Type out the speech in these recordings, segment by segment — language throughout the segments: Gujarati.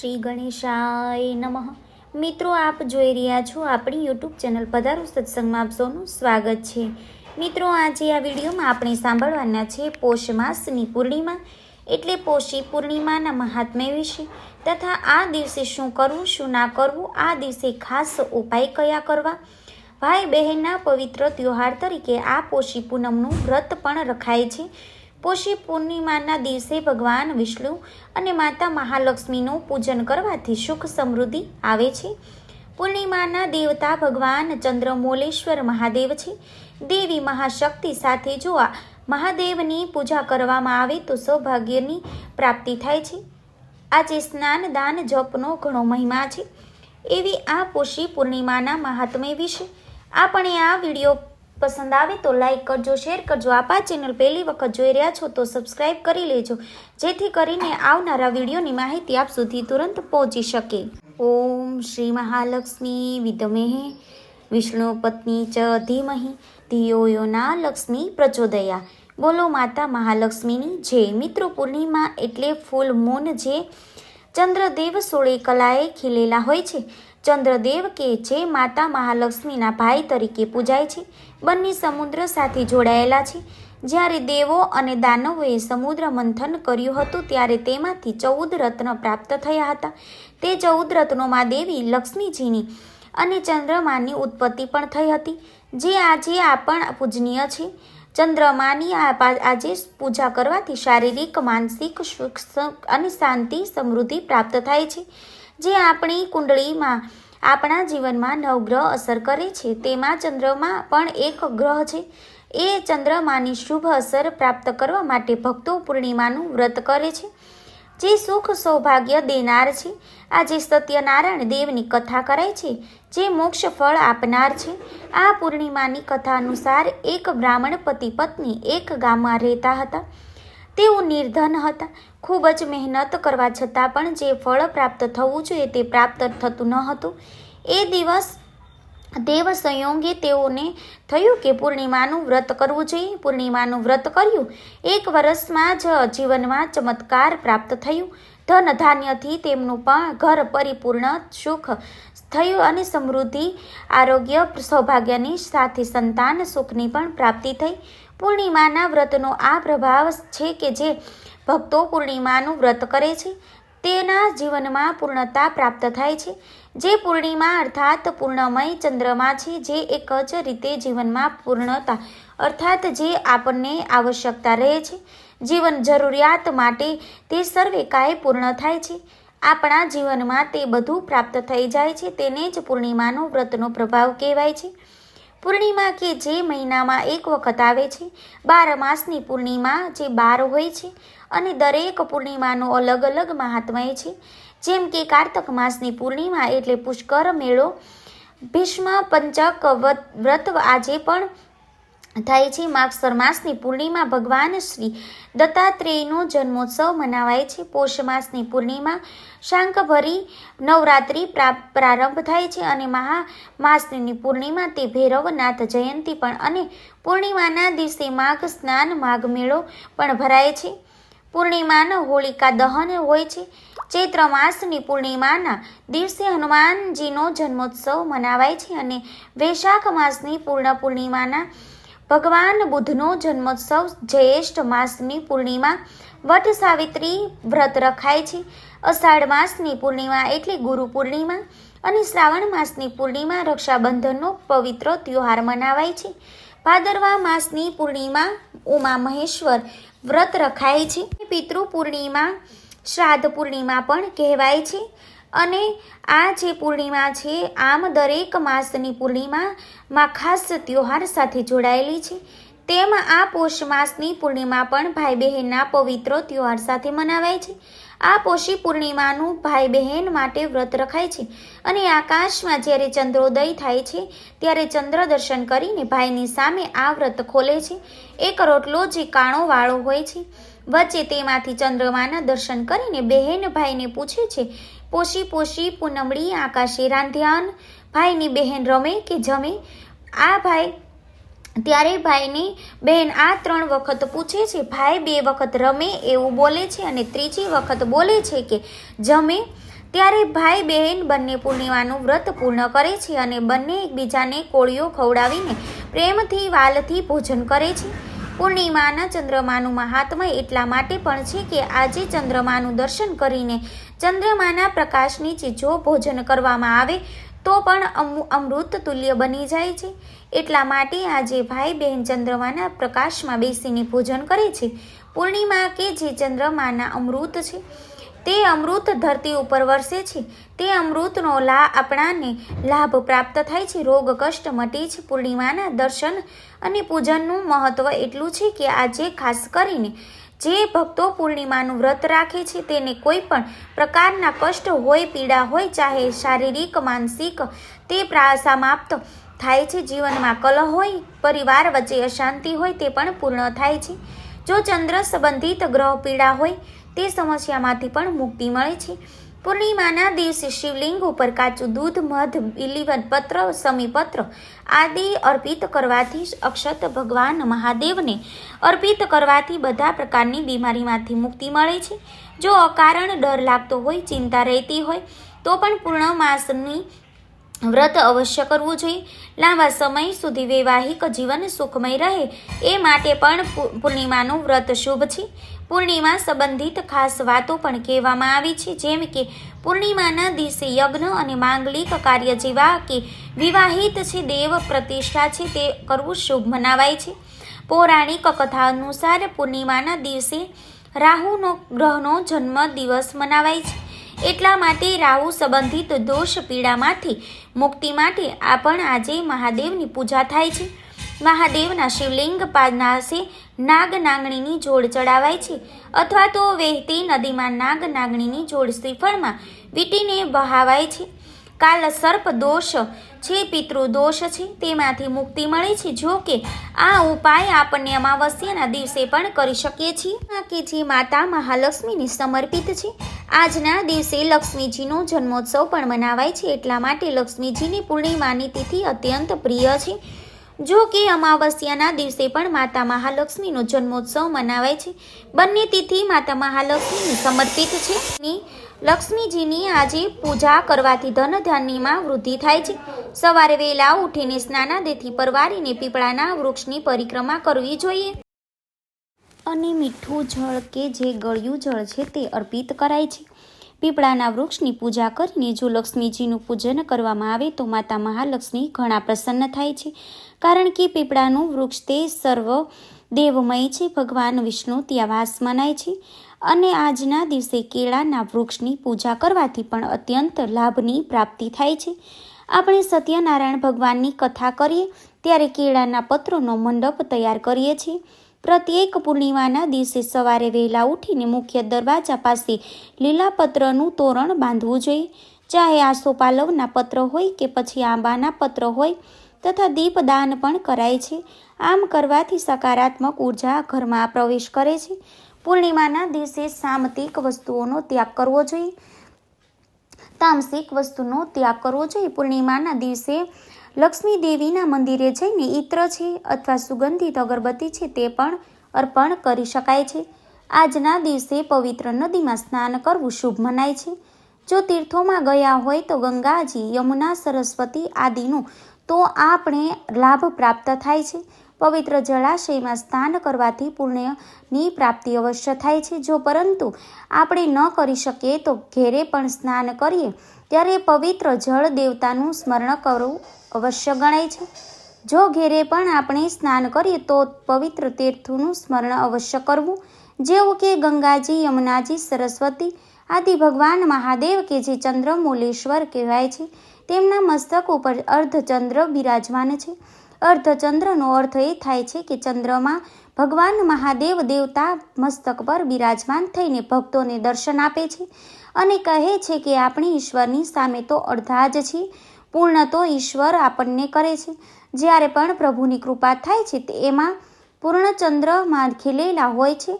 શ્રી ગણેશાય નમઃ. મિત્રો, આપ જોઈ રહ્યા છો આપણી યુટ્યુબ ચેનલ પધારો સત્સંગમાં આપ સૌનું સ્વાગત છે. મિત્રો, આજે આ વિડીયોમાં આપણે સાંભળવાના છે પોષ માસની પૂર્ણિમા એટલે પોષી પૂર્ણિમાના મહાત્મ્ય વિશે તથા આ દિવસે શું કરવું, શું ના કરવું, આ દિવસે ખાસ ઉપાય કયા કરવા? ભાઈ બહેનના પવિત્ર તહેવાર તરીકે આ પોષી પૂનમનું વ્રત પણ રખાય છે. પોષી પૂર્ણિમાના દિવસે ભગવાન વિષ્ણુ અને માતા મહાલક્ષ્મીનું પૂજન કરવાથી સુખ સમૃદ્ધિ આવે છે. પૂર્ણિમાના દેવતા ભગવાન ચંદ્રમૌલેશ્વર મહાદેવ છે. દેવી મહાશક્તિ સાથે જો આ મહાદેવની પૂજા કરવામાં આવે તો સૌભાગ્યની પ્રાપ્તિ થાય છે. આજે સ્નાન દાન જપનો ઘણો મહિમા છે. એવી આ પોષી પૂર્ણિમાના મહાત્મ્ય વિશે આપણે આ વીડિયો પસંદ આવે તો લાઈક કરજો શેર કરજો. આપ ચેનલ પહેલી વખત જોઈ રહ્યા છો તો સબસ્ક્રાઈબ કરી લેજો. જેથી કરીને આવનારા વિડીયોની માહિતી આપ સુધી તુરંત પહોંચી શકે. ઓમ શ્રી મહાલક્ષ્મી, વિદમેહે. વિષ્ણુ પત્ની ચ ધીમહિ, ધિયો યો ના લક્ષ્મી પ્રચોદયા. બોલો માતા મહાલક્ષ્મીની જય. મિત્રો, પૂર્ણિમા એટલે ફૂલ, મૂન, જે ચંદ્રદેવ સોળે કલાએ ખીલેલા હોય છે. ચંદ્રદેવ કે જે માતા મહાલક્ષ્મીના ભાઈ તરીકે પૂજાય છે. બંને સમુદ્ર સાથે જોડાયેલા છે. જ્યારે દેવો અને દાનવોએ સમુદ્ર મંથન કર્યું હતું ત્યારે તેમાંથી ચૌદ રત્ન પ્રાપ્ત થયા હતા. તે ચૌદ રત્નોમાં દેવી લક્ષ્મીજીની અને ચંદ્રમાની ઉત્પત્તિ પણ થઈ હતી. જે આજે આપણ પૂજનીય છે. ચંદ્રમાની આજે પૂજા કરવાથી શારીરિક, માનસિક, સુખ અને શાંતિ, સમૃદ્ધિ પ્રાપ્ત થાય છે. જે આપણી કુંડળીમાં, આપણા જીવનમાં નવગ્રહ અસર કરે છે, તેમાં ચંદ્રમા પણ એક ગ્રહ છે. એ ચંદ્રમાની શુભ અસર પ્રાપ્ત કરવા માટે ભક્તો પૂર્ણિમાનું વ્રત કરે છે. જે સુખ સૌભાગ્ય દેનાર છે. આજે સત્યનારાયણ દેવની કથા કરાય છે. જે મોક્ષ ફળ આપનાર છે. આ પૂર્ણિમાની કથા અનુસાર એક બ્રાહ્મણ પતિ પત્ની એક ગામમાં રહેતા હતા. તેઓ નિર્ધન હતા. ખૂબ જ મહેનત કરવા છતાં પણ જે ફળ પ્રાપ્ત થવું જોઈએ તે પ્રાપ્ત થતું ન હતું. એ દિવસ દેવ સંયોગે તેઓને થયું કે પૂર્ણિમાનું વ્રત કરવું જોઈએ. પૂર્ણિમાનું વ્રત કર્યું. એક વર્ષમાં જ જીવનમાં ચમત્કાર પ્રાપ્ત થયું. ધન ધાન્યથી તેમનું પણ ઘર પરિપૂર્ણ સુખ થયું અને સમૃદ્ધિ, આરોગ્ય, સૌભાગ્યની સાથે સંતાન સુખની પણ પ્રાપ્તિ થઈ. પૂર્ણિમાના વ્રતનો આ પ્રભાવ છે કે જે ભક્તો પૂર્ણિમાનું વ્રત કરે છે. તેના જીવનમાં પૂર્ણતા પ્રાપ્ત થાય છે. જે પૂર્ણિમા અર્થાત પૂર્ણમય ચંદ્રમા છે, જે એક જ રીતે જીવનમાં પૂર્ણતા અર્થાત જે આપણને આવશ્યકતા રહે છે. જીવન જરૂરિયાત માટે તે સર્વે કાય પૂર્ણ થાય છે. આપણા જીવનમાં તે બધું પ્રાપ્ત થઈ જાય છે, તેને જ પૂર્ણિમાનો વ્રતનો પ્રભાવ કહેવાય છે. પૂર્ણિમા કે જે મહિનામાં એક વખત આવે છે, બાર માસની પૂર્ણિમા જે બાર હોય છે, અને દરેક પૂર્ણિમાનો અલગ અલગ મહાત્મય છે. જેમ કે કારતક માસની પૂર્ણિમા એટલે પુષ્કર મેળો, ભીષ્મ પંચક વ્રત આજે પણ થાય છે. માગસર માસની પૂર્ણિમા ભગવાન શ્રી દત્તાત્રેયનો જન્મોત્સવ મનાવાય છે. પોષ માસની પૂર્ણિમા શાંકભરી નવરાત્રિ પ્રા- પ્રારંભ થાય છે અને મહા માસની પૂર્ણિમા તે ભૈરવનાથ જયંતી પણ અને પૂર્ણિમાના દિવસે માઘ સ્નાન, માઘ મેળો પણ ભરાય છે. પૂર્ણિમાના હોળિકા દહન હોય છે. ચૈત્ર માસની પૂર્ણિમાના દિવસે હનુમાનજીનો જન્મોત્સવ મનાવાય છે અને વૈશાખ માસની પૂર્ણ પૂર્ણિમાના ભગવાન બુદ્ધનો જન્મોત્સવ જ્યેષ્ઠ માસની પૂર્ણિમા વટ સાવિત્રી વ્રત રખાય છે. અષાઢ માસની પૂર્ણિમા એટલે ગુરુ પૂર્ણિમા અને શ્રાવણ માસની પૂર્ણિમા રક્ષાબંધનનો પવિત્ર તહેવાર મનાવાય છે. ભાદરવા માસની પૂર્ણિમા ઉમા મહેશ્વર વ્રત રખાય છે. પિતૃ પૂર્ણિમા શ્રાદ્ધ પૂર્ણિમા પણ કહેવાય છે. અને આ જે પૂર્ણિમા છે, આમ દરેક માસની પૂર્ણિમામાં ખાસ તહેવાર સાથે જોડાયેલી છે. તેમ આ પોષ માસની પૂર્ણિમા પણ ભાઈ બહેનના પવિત્ર તહેવાર સાથે મનાવાય છે. આ પોષી પૂર્ણિમાનું ભાઈ બહેન માટે વ્રત રખાય છે અને આકાશમાં જ્યારે ચંદ્રોદય થાય છે, ત્યારે ચંદ્ર દર્શન કરીને ભાઈની સામે આ વ્રત ખોલે છે. એક રોટલો જે કાણો વાળો હોય છે વચ્ચે તેમાંથી ચંદ્રમાના દર્શન કરીને બહેન ભાઈને પૂછે છે પોષી પોષી પૂનમડી આકાશે રાંધ્યાન? ભાઈની બહેન રમે કે જમે? આ ભાઈ, ત્યારે ભાઈને બહેન આ ત્રણ વખત પૂછે છે, ભાઈ, બે વખત રમે એવું બોલે છે અને ત્રીજી વખત બોલે છે કે જમે? ત્યારે ભાઈ, બહેન બંને પૂર્ણિમાનું વ્રત પૂર્ણ કરે છે અને બંને એકબીજાને કોળીઓ ખવડાવીને પ્રેમથી, વાલથી ભોજન કરે છે. પૂર્ણિમાના ચંદ્રમાનું મહાત્મય એટલા માટે પણ છે કે આજે ચંદ્રમાનું દર્શન કરીને ચંદ્રમાના પ્રકાશ નીચે જો ભોજન કરવામાં આવે, તો પણ અમુ- અમૃત તુલ્ય બની જાય છે. એટલા માટે આજે ભાઈ બહેન ચંદ્રમાના પ્રકાશમાં બેસીને ભોજન કરે છે. પૂર્ણિમા કે જે ચંદ્રમાના અમૃત છે. તે અમૃત ધરતી ઉપર વરસે છે. તે અમૃતનો લા આપણાને લાભ પ્રાપ્ત થાય છે. રોગ, કષ્ટ મટે છે પૂર્ણિમાના દર્શન અને પૂજનનું મહત્ત્વ એટલું છે કે આજે ખાસ કરીને જે ભક્તો પૂર્ણિમાનું વ્રત રાખે છે તેને કોઈ પણ પ્રકારના કષ્ટ હોય, પીડા હોય, ચાહે શારીરિક, માનસિક, તે સમાપ્ત થાય છે. જીવનમાં કલહ હોય, પરિવાર વચ્ચે અશાંતિ હોય તે પણ પૂર્ણ થાય છે. જો ચંદ્ર સંબંધિત ગ્રહ પીડા હોય તે સમસ્યામાંથી પણ મુક્તિ મળે છે. પૂર્ણિમાના દિવસે શિવલિંગ ઉપર કાચું દૂધ, મધ બિલીવન પત્ર, સમીપત્ર આદિ અર્પિત કરવાથી અક્ષત ભગવાન મહાદેવને અર્પિત કરવાથી બધા પ્રકારની બીમારીમાંથી મુક્તિ મળે છે. જો અકારણ ડર લાગતો હોય, ચિંતા રહેતી હોય, તો પણ પૂર્ણ માસની વ્રત અવશ્ય કરવું જોઈએ. લાંબા સમય સુધી વૈવાહિક જીવન સુખમય રહે. એ માટે પણ પૂર્ણિમાનું વ્રત શુભ છે. પૂર્ણિમા સંબંધિત ખાસ વાતો પણ કહેવામાં આવી છે. જેમ કે, પૂર્ણિમાના દિવસે યજ્ઞ અને માંગલિક કાર્ય જેવા કે વિવાહિત છે, દેવ પ્રતિષ્ઠા છે, તે કરવું શુભ મનાવાય છે. પૌરાણિક કથા અનુસાર પૂર્ણિમાના દિવસે રાહુનો, ગ્રહનો જન્મ દિવસ મનાવાય છે. એટલા માટે રાહુ સંબંધિત દોષ પીડામાંથી મુક્તિ માટે આ પણ આજે મહાદેવની પૂજા થાય છે. મહાદેવના શિવલિંગ પાસે નાગ નાગણીની જોડ ચડાવાય છે અથવા તો વહેતી નદીમાં નાગ નાગણીની જોડ શ્રીફળમાં વીટીને બહાવાય છે. કાલ સર્પ દોષ છે, પિતૃ દોષ છે, તેમાંથી મુક્તિ મળે છે. જો કે આ ઉપાય આપણને અમાવસ્યાના દિવસે પણ કરી શકીએ છીએ. કે જે માતા મહાલક્ષ્મીને સમર્પિત છે. આજના દિવસે લક્ષ્મીજીનો જન્મોત્સવ પણ મનાવાય છે. એટલા માટે લક્ષ્મીજીની પૂર્ણિમાની તિથિ અત્યંત પ્રિય છે. જો કે અમાવસ્યાના દિવસે પણ માતા મહાલક્ષ્મીનો જન્મોત્સવ મનાવાય છે. બંને તિથિ માતા મહાલક્ષ્મીને સમર્પિત છે ની લક્ષ્મીજીની આજે પૂજા કરવાથી ધન ધાન્યમાં વૃદ્ધિ થાય છે. સવારે વહેલા ઉઠીને સ્નાનાદેથી પરવારીને પીપળાના વૃક્ષની પરિક્રમા કરવી જોઈએ. અને મીઠું જળ કે જે ગળ્યું જળ છે તે અર્પિત કરાય છે. પીપળાના વૃક્ષની પૂજા કરીને જો લક્ષ્મીજીનું પૂજન કરવામાં આવે તો માતા મહાલક્ષ્મી ઘણા પ્રસન્ન થાય છે. કારણ કે પીપળાનું વૃક્ષ તે સર્વ દેવમય છે. ભગવાન વિષ્ણુ ત્યાં વાસ મનાય છે અને આજના દિવસે કેળાના વૃક્ષની પૂજા કરવાથી પણ અત્યંત લાભની પ્રાપ્તિ થાય છે. આપણે સત્યનારાયણ ભગવાનની કથા કરીએ ત્યારે કેળાના પત્રોનો મંડપ તૈયાર કરીએ છીએ. પ્રત્યેક પૂર્ણિમાના દિવસે સવારે વહેલા ઉઠીને મુખ્ય દરવાજા પાસે લીલા પત્રનું તોરણ બાંધવું જોઈએ. ચાહે આસોપાલવના પત્ર હોય કે પછી આંબાના પત્ર હોય તથા દીપદાન પણ કરાય છે. આમ કરવાથી સકારાત્મક ઊર્જા ઘરમાં પ્રવેશ કરે છે. પૂર્ણિમાના દિવસે સામતિક વસ્તુઓનો ત્યાગ કરવો જોઈએ. તામસિક વસ્તુનો ત્યાગ કરવો જોઈએ. પૂર્ણિમાના દિવસે લક્ષ્મી દેવીના મંદિરે જઈને ઇત્ર છે અથવા સુગંધિત અગરબત્તી છે તે પણ અર્પણ કરી શકાય છે. આજના દિવસે પવિત્ર નદીમાં સ્નાન કરવું શુભ મનાય છે. જો તીર્થોમાં ગયા હોય તો ગંગાજી, યમુના, સરસ્વતી આદિનું તો આપણે લાભ પ્રાપ્ત થાય છે. પવિત્ર જળાશયમાં સ્નાન કરવાથી પુણ્યની પ્રાપ્તિ અવશ્ય થાય છે. જો પરંતુ આપણે ન કરી શકીએ તો ઘેરે પણ સ્નાન કરીએ, ત્યારે પવિત્ર જળ દેવતાનું સ્મરણ કરવું અવશ્ય ગણાય છે. જો ઘેરે પણ આપણે સ્નાન કરીએ તો પવિત્ર તીર્થનું સ્મરણ અવશ્ય કરવું, જેવું કે ગંગાજી, યમુનાજી, સરસ્વતી આદિ ભગવાન મહાદેવ કે જે ચંદ્રમૂલેશ્વર કહેવાય છે. તેમના મસ્તક ઉપર અર્ધચંદ્ર બિરાજમાન છે. અર્ધચંદ્રનો અર્થ એ થાય છે કે ચંદ્રમાં ભગવાન મહાદેવ દેવતા મસ્તક પર બિરાજમાન થઈને ભક્તોને દર્શન આપે છે અને કહે છે કે આપણે ઈશ્વરની સામે તો અડધા જ છીએ. પૂર્ણ તો ઈશ્વર આપણને કરે છે. જ્યારે પણ પ્રભુની કૃપા થાય છે તે એમાં પૂર્ણચંદ્રમાં ખીલેલા હોય છે.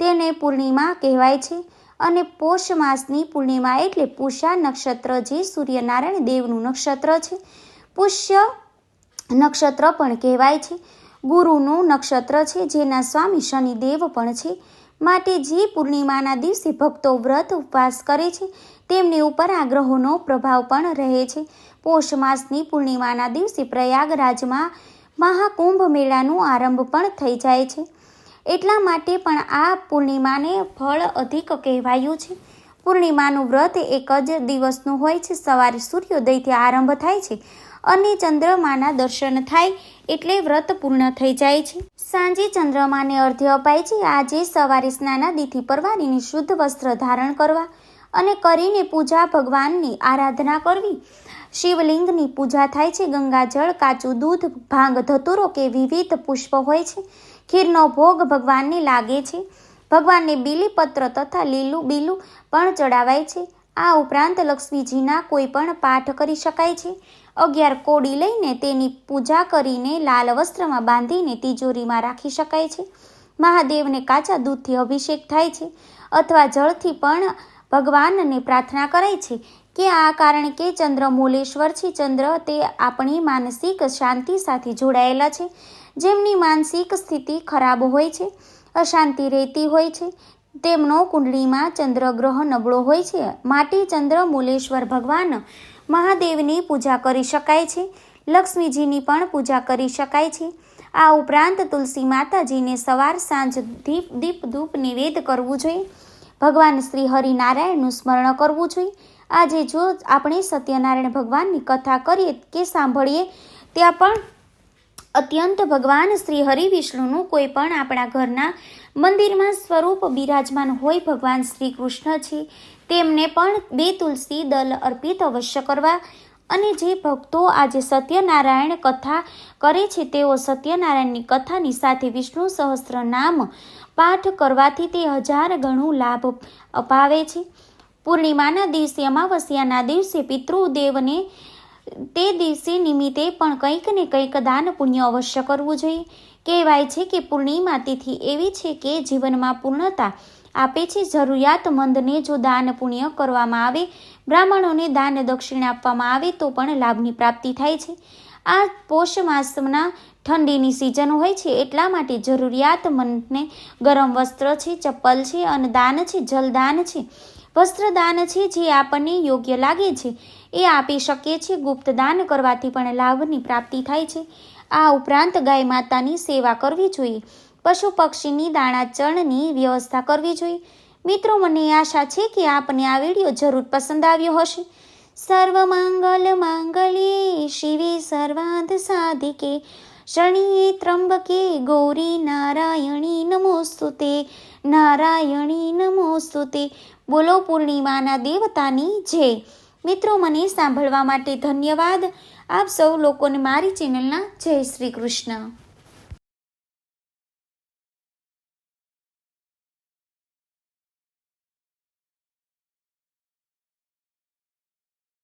તેને પૂર્ણિમા કહેવાય છે. અને પોષ માસની પૂર્ણિમા એટલે પૂષા નક્ષત્ર, જે સૂર્યનારાયણ દેવનું નક્ષત્ર છે. પુષ્ય નક્ષત્ર પણ કહેવાય છે. ગુરુનું નક્ષત્ર છે, જેના સ્વામી શનિદેવ પણ છે. માટે જે પૂર્ણિમાના દિવસે ભક્તો વ્રત ઉપવાસ કરે છે, તેમની ઉપર આ ગ્રહોનો પ્રભાવ પણ રહે છે. પોષ માસની પૂર્ણિમાના દિવસે પ્રયાગરાજમાં મહાકુંભ મેળાનું આરંભ પણ થઈ જાય છે. એટલા માટે પણ આ પૂર્ણિમાને ફળ અધિક કહેવાયું છે. પૂર્ણિમાનું વ્રત એક જ દિવસનું હોય છે. સવારે સૂર્યોદયથી આરંભ થાય છે અને ચંદ્રમાના દર્શન થાય એટલે વ્રત પૂર્ણ થઈ જાય છે. સાંજે ચંદ્રમાને અર્ધ્ય અપાય છે. આજે સવારે સ્નાનાદિથી પરવારીની શુદ્ધ વસ્ત્ર ધારણ કરવા અને કરીને પૂજા ભગવાનની આરાધના કરવી. શિવલિંગની પૂજા થાય છે. ગંગાજળ, કાચું દૂધ, ભાંગ, ધતુરો કે વિવિધ પુષ્પ હોય છે. ખીરનો ભોગ ભગવાનને લાગે છે. ભગવાનને બીલીપત્ર તથા લીલું બીલું પણ ચડાવાય છે. આ ઉપરાંત લક્ષ્મીજીના કોઈ પણ પાઠ કરી શકાય છે. અગિયાર કોડી લઈને તેની પૂજા કરીને લાલ વસ્ત્રમાં બાંધીને તિજોરીમાં રાખી શકાય છે. મહાદેવને કાચા દૂધથી અભિષેક થાય છે અથવા જળથી પણ ભગવાનને પ્રાર્થના કરાય છે કે આ કારણ કે ચંદ્ર મૂલેશ્વર છે ચંદ્ર તે આપણી માનસિક શાંતિ સાથે જોડાયેલા છે. જેમની માનસિક સ્થિતિ ખરાબ હોય છે, અશાંતિ રહેતી હોય છે, તેમનો કુંડળીમાં ચંદ્રગ્રહ નબળો હોય છે. માટે ચંદ્ર મૂલેશ્વર ભગવાન મહાદેવની પૂજા કરી શકાય છે, લક્ષ્મીજીની પણ પૂજા કરી શકાય છે. આ ઉપરાંત તુલસી માતાજીને સવાર સાંજ દીપ દીપ ધૂપ નિવેદ કરવું જોઈએ. ભગવાન શ્રી હરિનારાયણનું સ્મરણ કરવું જોઈએ. આજે જો આપણે સત્યનારાયણ ભગવાનની કથા કરીએ કે સાંભળીએ, ત્યાં પણ અત્યંત ભગવાન શ્રી હરિ વિષ્ણુનું કોઈ પણ આપણા ઘરના મંદિરમાં સ્વરૂપ બિરાજમાન હોય ભગવાન શ્રી કૃષ્ણ છે, તેમને પણ બે તુલસી દલ અર્પિત અવશ્ય કરવા અને જે ભક્તો આજે સત્યનારાયણ કથા કરે છે, તેઓ સત્યનારાયણની કથાની સાથે વિષ્ણુ સહસ્ત્ર નામ પાઠ કરવાથી તે હજાર ગણું લાભ અપાવે છે. પૂર્ણિમાના દિવસે, અમાવસ્યાના દિવસે પિતૃદેવને તે દિવસે નિમિત્તે પણ કંઈક ને કંઈક દાન પુણ્ય અવશ્ય કરવું જોઈએ. કહેવાય છે કે પૂર્ણિમા તિથિ એવી છે કે જીવનમાં પૂર્ણતા આપે છે. જરૂરિયાતમંદને જો દાન પુણ્ય કરવામાં આવે, બ્રાહ્મણોને દાન દક્ષિણા આપવામાં આવે, તો પણ લાભની પ્રાપ્તિ થાય છે. આ પોષ માસના ઠંડીની સિઝન હોય છે, એટલા માટે જરૂરિયાતમંદને ગરમ વસ્ત્ર છે, ચપ્પલ છે અને દાન છે, જલદાન છે. વસ્ત્રદાન છે જે આપણને યોગ્ય લાગે છે. એ આપી શકીએ છીએ ગુપ્ત દાન કરવાથી પણ લાભની પ્રાપ્તિ થાય છે. આ ઉપરાંત ગાય માતાની સેવા કરવી જોઈએ. પશુ પક્ષીની દાણા ચણની વ્યવસ્થા કરવી જોઈએ. મિત્રો, મને આશા છે કે આપને આ વીડિયો જરૂર પસંદ આવ્યો હશે. સર્વમાંગલ માંગલ્યે શિવે સર્વાંત સાધિકે. શરણીએ ત્રંબકે ગૌરી નારાયણી નમોસ્તુતે. નારાયણી નમોસ્તુતે. બોલો પૂર્ણિમાના દેવતાની જય. મિત્રો, મને સાંભળવા માટે ધન્યવાદ. આપ સૌ લોકોને મારી ચેનલના જય શ્રી કૃષ્ણ.